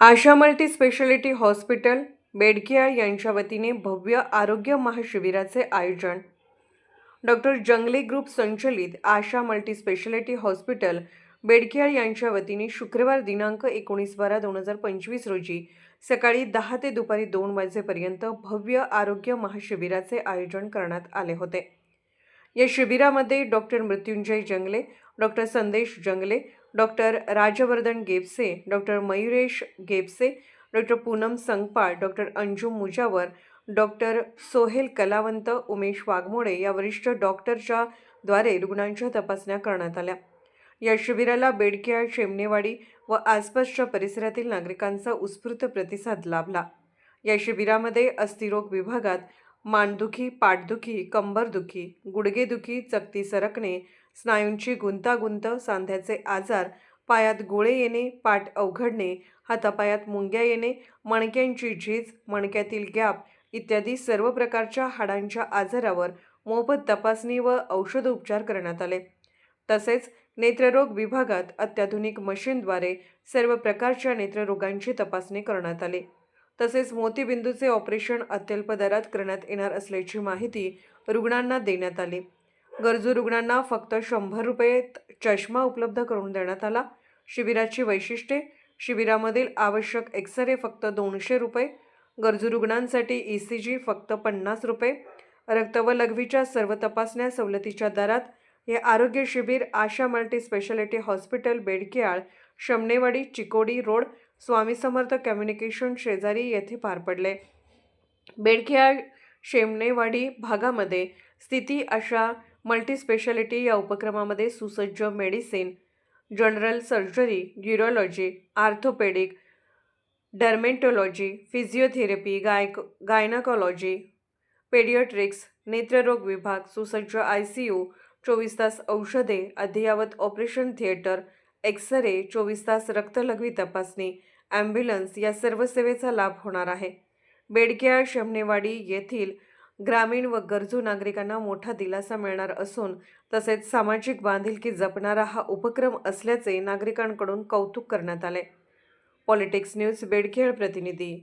Asha multi speciality hospital Bedkiyal यांच्या वतीने भव्य आरोग्य महाशिबिराचे आयोजन. डॉक्टर जंगले ग्रुप संचलित Asha multi speciality hospital Bedkiyal यांच्या वतीने शुक्रवार दिनांक एकोणीस बारा दोन हजार पंचवीस रोजी सकाळी दहा ते दुपारी दोन वाजेपर्यंत भव्य आरोग्य महाशिबिराचे आयोजन करण्यात आले होते. या शिबिरामध्ये doctor Mrityunjay Jangle doctor Sandesh Jangle doctor Rajvardhan Gepse doctor Mayuresh Gepse doctor Poonam Sangpal doctor Anjum Mujawar doctor Sohel Kalawant Umesh Waghmode या वरिष्ठ डॉक्टरच्या द्वारे रुग्णांच्या तपासण्या करण्यात आल्या. या शिबिराला बेडकियाळ शेमनेवाडी व आसपासच्या परिसरातील नागरिकांचा उत्स्फूर्त प्रतिसाद लाभला. या शिबिरामध्ये अस्थिरोग विभागात मानदुखी पाठदुखी कंबरदुखी गुडघेदुखी चकती सरकणे स्नायूंची गुंतागुंत सांध्याचे आजार पायात गोळे येणे पाठ अवघडणे हातापायात मुंग्या येणे मणक्यांची झीज मणक्यातील गॅप इत्यादी सर्व प्रकारच्या हाडांच्या आजारावर मोफत तपासणी व औषधोपचार करण्यात आले. तसेच नेत्ररोग विभागात अत्याधुनिक मशीनद्वारे सर्व प्रकारच्या नेत्ररोगांची तपासणी करण्यात आली. तसेच मोतीबिंदूचे ऑपरेशन अत्यल्प दरात करण्यात येणार असल्याची माहिती रुग्णांना देण्यात आली. गरजू रुग्णांना फक्त शंभर रुपये चष्मा उपलब्ध करून देण्यात आला. शिबिराची वैशिष्ट्ये शिबिरामधील आवश्यक एक्सरे फक्त दोनशे रुपये गरजू रुग्णांसाठी ई सी जी फक्त पन्नास रुपये. रक्त व लघवीच्या सर्व तपासण्या सवलतीच्या दरात हे आरोग्य शिबिर Asha multi speciality hospital Bedkiyal Shamnewadi Chikodi road Swami Samarth communication शेजारी येथे पार पडले. बेडखिया शेमनेवाडी भागामध्ये स्थिती अशा मल्टीस्पेशालिटी या उपक्रमामध्ये सुसज्ज medicine general surgery neurology orthopaedic dermatology physiotherapy गायक गायनाकॉलॉजी पेडियोट्रिक्स नेत्ररोग विभाग सुसज्ज आय सी यू चोवीस तास औषधे अद्ययावत ऑपरेशन थिएटर एक्सरे चोवीस तास रक्तलघवी तपासणी ॲम्ब्युलन्स या सर्व सेवेचा लाभ होणार आहे. बेडक्या शमनेवाडी येथील ग्रामीण व गरजू नागरिकांना मोठा दिलासा मिळणार असून तसेच सामाजिक बांधिलकी जपणारा हा उपक्रम असल्याचे नागरिकांकडून कौतुक करण्यात आले. पॉलिटिक्स न्यूज बेडखेळ प्रतिनिधी